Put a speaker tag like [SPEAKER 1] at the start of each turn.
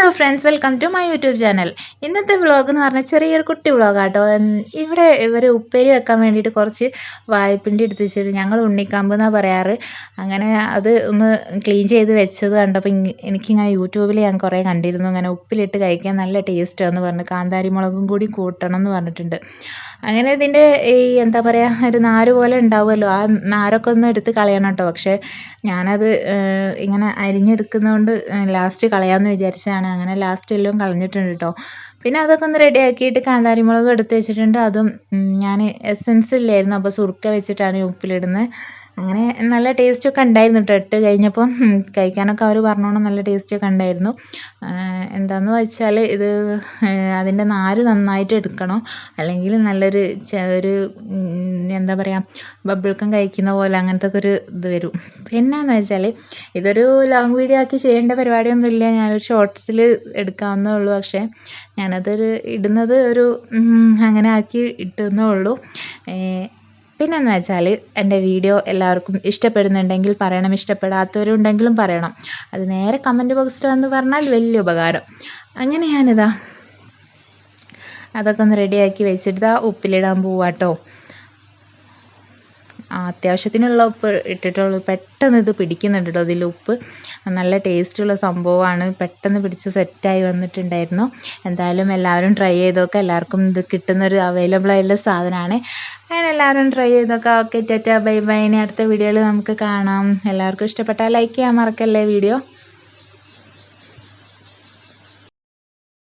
[SPEAKER 1] Hello friends welcome to my YouTube channel ഇന്നത്തെ vlog എന്ന് പറഞ്ഞാൽ ചെറിയൊരു കുട്ടി വ്ളോഗാട്ടോ ഇവിടെ ഇവർ ഉപ്പേരി വെക്കാൻ വേണ്ടിയിട്ട് കുറച്ച് വായ്പിന്റെ എടുത്ത് വെച്ചിട്ട് ഞങ്ങൾ ഉണ്ണിക്കാമ്പ് എന്നാണ് പറയാറ്. അങ്ങനെ അത് ഒന്ന് ക്ലീൻ ചെയ്ത് വെച്ചത് കണ്ടപ്പോൾ എനിക്കിങ്ങനെ യൂട്യൂബിൽ ഞാൻ കുറേ കണ്ടിരുന്നു. ഇങ്ങനെ ഉപ്പിലിട്ട് കഴിക്കാൻ നല്ല ടേസ്റ്റാന്ന് പറഞ്ഞു കാന്താരി മുളകും കൂടി കൂട്ടണം എന്ന് പറഞ്ഞിട്ടുണ്ട്. അങ്ങനെ ഇതിന്റെ ഈ എന്താ പറയുക ഒരു നാര് പോലെ ഉണ്ടാവുമല്ലോ. ആ നാരൊക്കെ ഒന്ന് എടുത്ത് കളയണം കേട്ടോ. പക്ഷേ ഞാനത് ഇങ്ങനെ അരിഞ്ഞെടുക്കുന്നതുകൊണ്ട് ലാസ്റ്റ് കളയാമെന്ന് വിചാരിച്ചതാണ്. അങ്ങനെ ലാസ്റ്റ് എല്ലാം കളഞ്ഞിട്ടുണ്ട് കേട്ടോ. പിന്നെ അതൊക്കെ ഒന്ന് റെഡി ആക്കിയിട്ട് കാന്താരി മുളക് എടുത്ത് വെച്ചിട്ടുണ്ട്. അതും ഞാൻ എസെൻസ് ഇല്ലായിരുന്നു. അപ്പോൾ സുർക്ക വെച്ചിട്ടാണ് ഉപ്പിലിടുന്നത് അങ്ങനെ നല്ല ടേസ്റ്റൊക്കെ ഉണ്ടായിരുന്നു കേട്ടോ ഇട്ട് കഴിഞ്ഞപ്പോൾ കഴിക്കാനൊക്കെ അവർ പറഞ്ഞോണം നല്ല ടേസ്റ്റൊക്കെ ഉണ്ടായിരുന്നു. എന്താന്ന് വെച്ചാൽ ഇത് അതിന്റെ നാര് നന്നായിട്ട് എടുക്കണം. അല്ലെങ്കിൽ നല്ലൊരു ഒരു എന്താ പറയുക ബബിൾക്കം കഴിക്കുന്ന പോലെ അങ്ങനത്തെ ഒക്കെ ഒരു ഇത് വരും. പിന്നെയെന്ന് വെച്ചാൽ ഇതൊരു ലോങ് വീഡിയോ ആക്കി ചെയ്യേണ്ട പരിപാടിയൊന്നുമില്ല ഞാനൊരു ഷോർട്സിൽ എടുക്കാവുന്നേ ഉള്ളൂ. പക്ഷേ ഞാനതൊരു ഇടുന്നത് ഒരു അങ്ങനെ ആക്കി ഇട്ടുന്നേ ഉള്ളൂ. ഏഹ് പിന്നെന്ന് വെച്ചാൽ എന്റെ വീഡിയോ എല്ലാവർക്കും ഇഷ്ടപ്പെടുന്നുണ്ടെങ്കിൽ പറയണം ഇഷ്ടപ്പെടാത്തവരുണ്ടെങ്കിലും പറയണം. അത് നേരെ കമന്റ് ബോക്സിൽ വന്ന് പറഞ്ഞാൽ വലിയ ഉപകാരം. അങ്ങനെ ഞാനിതാ അതൊക്കെ ഒന്ന് റെഡിയാക്കി വെച്ചിട്ട് ദാ ഉപ്പിലിടാൻ പോവാട്ടോ. അത്യാവശ്യത്തിനുള്ള ഉപ്പ് ഇട്ടിട്ടുള്ളൂ. പെട്ടെന്ന് ഇത് പിടിക്കുന്നുണ്ട് കേട്ടോ ഇതിൽ ഉപ്പ്. നല്ല ടേസ്റ്റുള്ള സംഭവമാണ്. പെട്ടെന്ന് പിടിച്ച് സെറ്റായി വന്നിട്ടുണ്ടായിരുന്നു. എന്തായാലും എല്ലാവരും ട്രൈ ചെയ്തൊക്കെ എല്ലാവർക്കും ഇത് കിട്ടുന്നൊരു അവൈലബിൾ ആയിട്ടുള്ള സാധനമാണ്. അങ്ങനെ എല്ലാവരും ട്രൈ ചെയ്തൊക്കെ. Okay tata. Bye bye. ഇനി അടുത്ത വീഡിയോയിൽ നമുക്ക് കാണാം. എല്ലാവർക്കും ഇഷ്ടപ്പെട്ടാൽ ലൈക്ക് ചെയ്യാൻ മറക്കല്ലേ വീഡിയോ